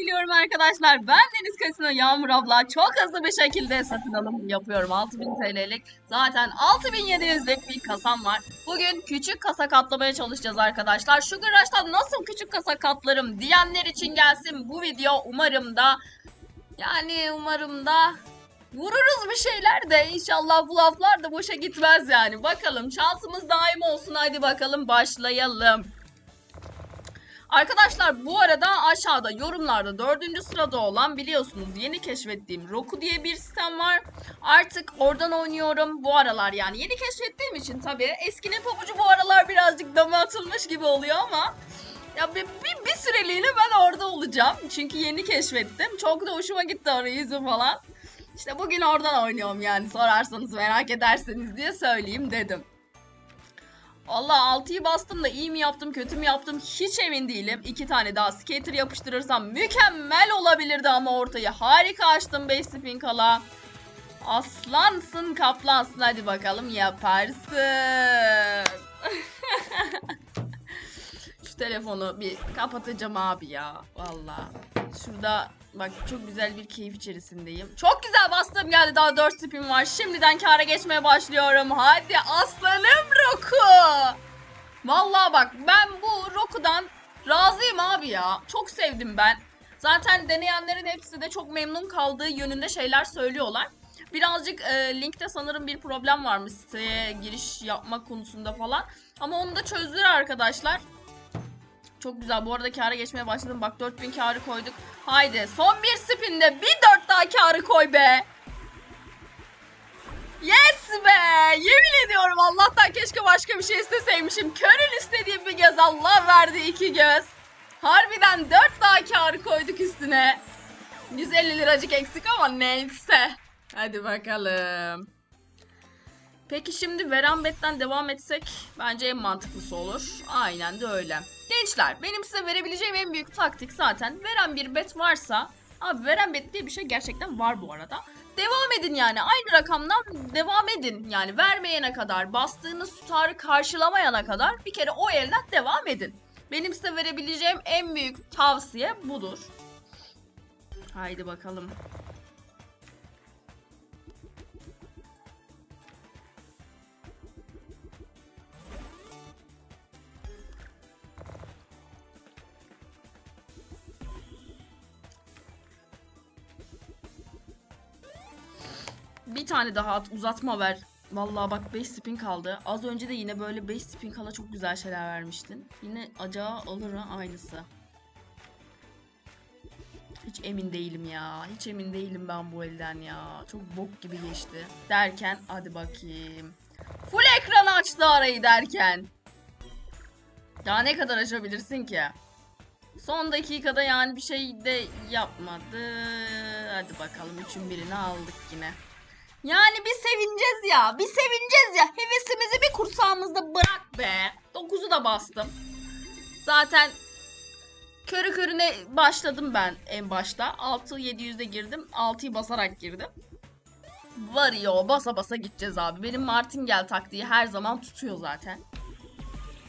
diliyorum arkadaşlar. Ben Deniz Kasino Yağmur abla. Çok hızlı bir şekilde satın alım yapıyorum. 6000 TL'lik. Zaten 6700'lik bir kasam var. Bugün küçük kasa katlamaya çalışacağız arkadaşlar. Sugar Rush'tan nasıl küçük kasa katlarım diyenler için gelsin bu video. Umarım da yani umarım da vururuz bir şeyler de inşallah bu laflar da boşa gitmez yani. Bakalım şansımız daim olsun. Hadi bakalım başlayalım. Arkadaşlar bu arada aşağıda yorumlarda dördüncü sırada olan biliyorsunuz yeni keşfettiğim Roku diye bir sistem var. Artık oradan oynuyorum bu aralar yani yeni keşfettiğim için tabii eskinin pabucu bu aralar birazcık dama atılmış gibi oluyor ama ya bir, bir, bir süreliğine ben orada olacağım. Çünkü yeni keşfettim. Çok da hoşuma gitti arayüzü falan. İşte bugün oradan oynuyorum yani sorarsanız merak ederseniz diye söyleyeyim dedim. Allah 6'yı bastım da iyi mi yaptım kötü mü yaptım hiç emin değilim. İki tane daha skater yapıştırırsam mükemmel olabilirdi ama ortayı harika açtım 5 spin kala. Aslansın kaplansın hadi bakalım yaparsın. Telefonu bir kapatacağım abi ya valla. Şurada bak çok güzel bir keyif içerisindeyim. Çok güzel bastım geldi daha 4 spin var. Şimdiden kara geçmeye başlıyorum. Hadi aslanım Roku. Valla bak ben bu Roku'dan razıyım abi ya. Çok sevdim ben. Zaten deneyenlerin hepsi de çok memnun kaldığı yönünde şeyler söylüyorlar. Birazcık e, linkte sanırım bir problem varmış siteye giriş yapmak konusunda falan. Ama onu da çözdüler arkadaşlar. Çok güzel. Bu arada kâra geçmeye başladım. Bak 4000 kârı koyduk. Haydi son bir spinde bir dört daha kârı koy be. Yes be! Yemin ediyorum Allah'tan keşke başka bir şey isteseymişim. Körün istediği bir göz Allah verdi iki göz. Harbiden dört daha kârı koyduk üstüne. 150 liracık eksik ama neyse. Hadi bakalım. Peki şimdi Veranbet'ten devam etsek bence en mantıklısı olur. Aynen de öyle. Gençler benim size verebileceğim en büyük taktik zaten veren bir bet varsa Abi veren bet diye bir şey gerçekten var bu arada. Devam edin yani aynı rakamdan devam edin. Yani vermeyene kadar bastığınız tutarı karşılamayana kadar bir kere o elden devam edin. Benim size verebileceğim en büyük tavsiye budur. Haydi bakalım. Bir tane daha at, uzatma ver. Vallahi bak 5 spin kaldı. Az önce de yine böyle 5 spin kala çok güzel şeyler vermiştin. Yine acağı alır ha aynısı. Hiç emin değilim ya. Hiç emin değilim ben bu elden ya. Çok bok gibi geçti. Derken hadi bakayım. Full ekran açtı arayı derken. Ya ne kadar açabilirsin ki? Son dakikada yani bir şey de yapmadı. Hadi bakalım üçün birini aldık yine. Yani bir sevineceğiz ya. Bir sevineceğiz ya. Hevesimizi bir kursağımızda bırak be. 9'u da bastım. Zaten körü körüne başladım ben en başta. 6 700'de girdim. 6'yı basarak girdim. Var ya o basa basa gideceğiz abi. Benim Martingale taktiği her zaman tutuyor zaten.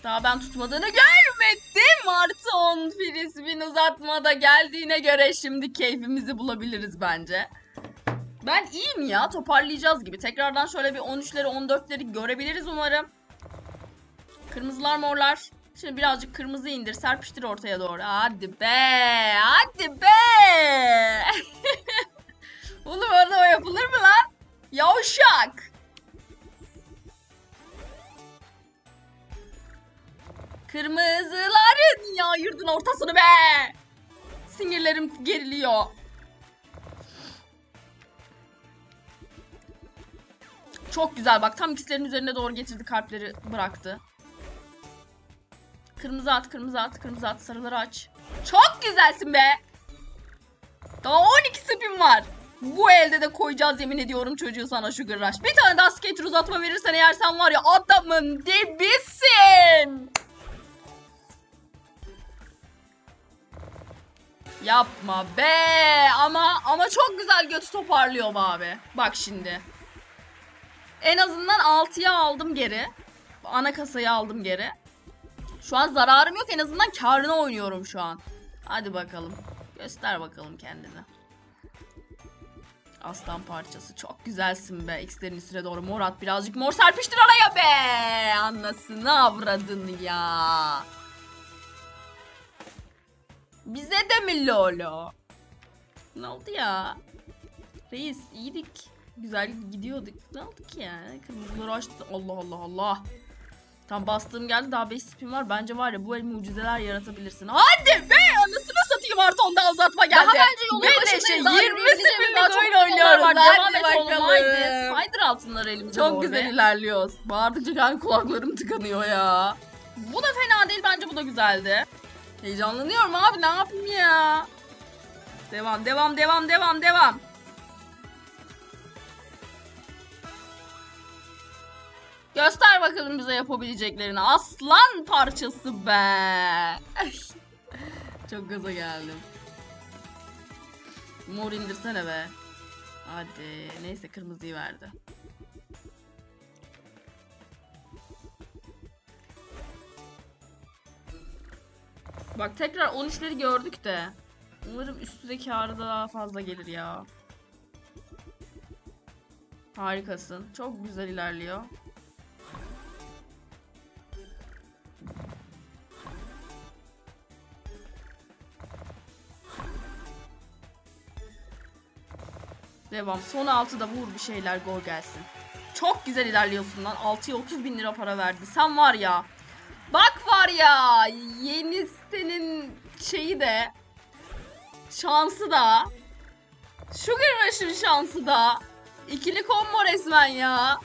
Daha ben tutmadığını görmedim. Artı 10 frisbin uzatmada geldiğine göre şimdi keyfimizi bulabiliriz bence. Ben iyiyim ya toparlayacağız gibi. Tekrardan şöyle bir 13'leri 14'leri görebiliriz umarım. Kırmızılar morlar. Şimdi birazcık kırmızı indir serpiştir ortaya doğru. Hadi be hadi be. Oğlum orada o yapılır mı lan? Yavşak. Kırmızıların ya yurdun ortasını be. Sinirlerim geriliyor. Çok güzel bak tam ikisinin üzerine doğru getirdi kalpleri bıraktı. Kırmızı at, kırmızı at, kırmızı at, sarıları aç. Çok güzelsin be. Daha 12 spin var. Bu elde de koyacağız yemin ediyorum çocuğu sana Sugar Rush. Bir tane daha skater uzatma verirsen eğer sen var ya adamın dibisin. Yapma be ama ama çok güzel götü toparlıyor abi. Bak şimdi. En azından 6'ya aldım geri. Ana kasayı aldım geri. Şu an zararım yok en azından karına oynuyorum şu an. Hadi bakalım. Göster bakalım kendini. Aslan parçası. Çok güzelsin be. X'lerin üstüne doğru mor at. Birazcık mor serpiştir araya be. Anlasını avradın ya. Bize de mi Lolo? Ne oldu ya? Reis iyiydik. Güzel gidiyorduk. Ne oldu ki ya? Kırmızıları açtı. Allah Allah Allah. Tam bastığım geldi daha 5 spin var. Bence var ya bu el mucizeler yaratabilirsin. Hadi be anasını satayım artı onda azaltma geldi. Daha bence yolun başındayız. Daha 20 yürüyebileceğimiz daha spinlik oyun oynuyoruz. var. Devam et oğlum, haydi. Saydır altınlar elimizde Çok güzel be. ilerliyoruz. Bağırdıkça kendi kulaklarım tıkanıyor ya. Bu da fena değil bence bu da güzeldi. Heyecanlanıyorum abi ne yapayım ya. Devam devam devam devam devam. Göster bakalım bize yapabileceklerini. Aslan parçası be. Çok gaza geldim. Mor indirsene be. Hadi. Neyse kırmızıyı verdi. Bak tekrar 13'leri gördük de. Umarım üstüne karı da daha fazla gelir ya. Harikasın. Çok güzel ilerliyor. Devam. Son 6'da vur bir şeyler gol gelsin. Çok güzel ilerliyorsun lan. 6'ya 30 bin lira para verdi. Sen var ya. Bak var ya. Yeni sitenin şeyi de. Şansı da. Sugar Rush'ın şansı da. İkili combo resmen ya.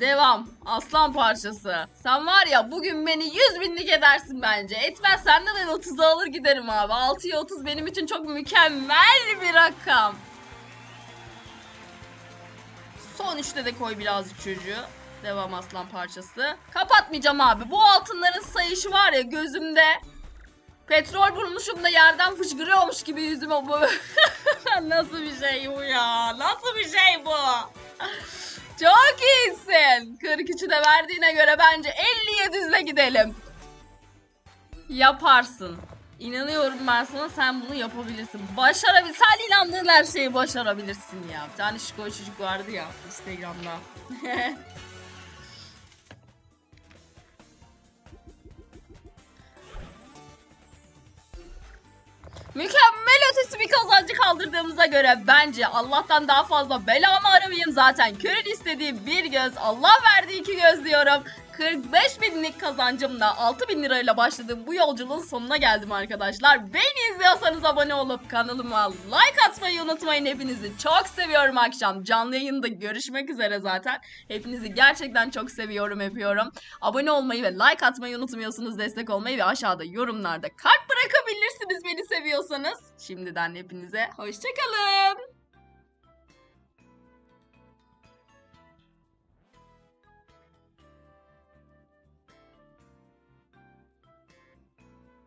Devam. Aslan parçası. Sen var ya bugün beni 100 binlik edersin bence. Etmezsen de ben 30'a alır giderim abi. 6'ya 30 benim için çok mükemmel bir rakam. Son üçte de koy birazcık çocuğu. Devam aslan parçası. Kapatmayacağım abi. Bu altınların sayışı var ya gözümde. Petrol bulmuşum da yerden fışkırıyormuş gibi yüzüme bu. Nasıl bir şey bu ya? Nasıl bir şey bu? Çok iyisin. 43'ü de verdiğine göre bence 50'ye düzle gidelim. Yaparsın. İnanıyorum ben sana sen bunu yapabilirsin. Başarabil. Sen inandığın her şeyi başarabilirsin ya. Bir tane şiko çocuk vardı ya Instagram'da. Mükemmel ötesi bir kazancı kaldırdığımıza göre bence Allah'tan daha fazla belamı aramayayım zaten. Körün istediği bir göz, Allah verdiği iki göz diyorum. 45 binlik kazancımla 6 bin lirayla başladığım bu yolculuğun sonuna geldim arkadaşlar. Beni izliyorsanız abone olup kanalıma like atmayı unutmayın. Hepinizi çok seviyorum akşam. Canlı yayında görüşmek üzere zaten. Hepinizi gerçekten çok seviyorum, öpüyorum. Abone olmayı ve like atmayı unutmuyorsunuz. Destek olmayı ve aşağıda yorumlarda kalp bırakabilirsiniz beni seviyorsanız. Şimdiden hepinize hoşçakalın.